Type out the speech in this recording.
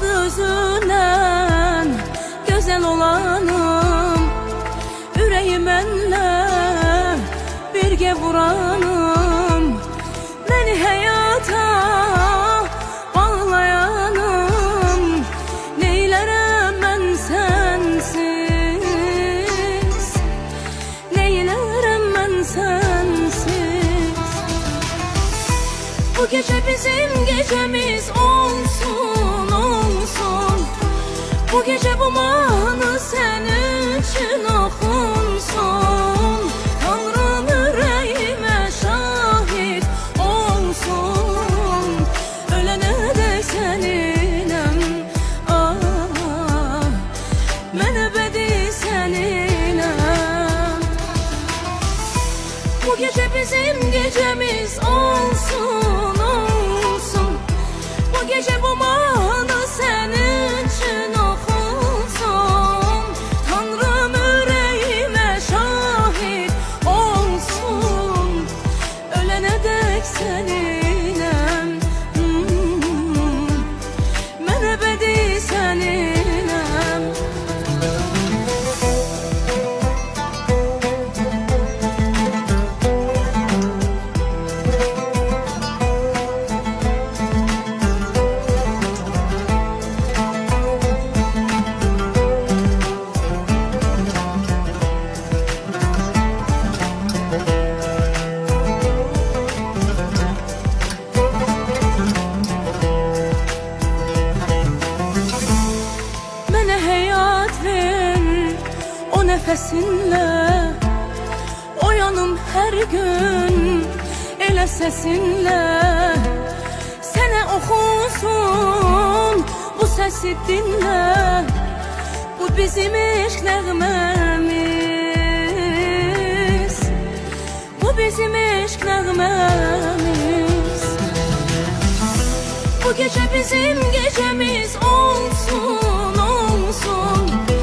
gözünden Güzel olanım. Yüreğimenle birge vuranım. Beni hayata bağlayanım. Neylerem ben sensiz? Neylerem ben sensiz? Bu gece bizim gecemiz olsun Bu gece bu manı sen için okunsun. Tanrım yüreğime şahit olsun. Ölene de seninem ah Ben ebedi seninem bu gece bizim gecemiz olsun pesinle Oyanım her gün ele sesinle Sene okunsun bu sesi dinle Bu bizim eşk Bu bizim eşk Bu gece bizim gecemiz olsun olsun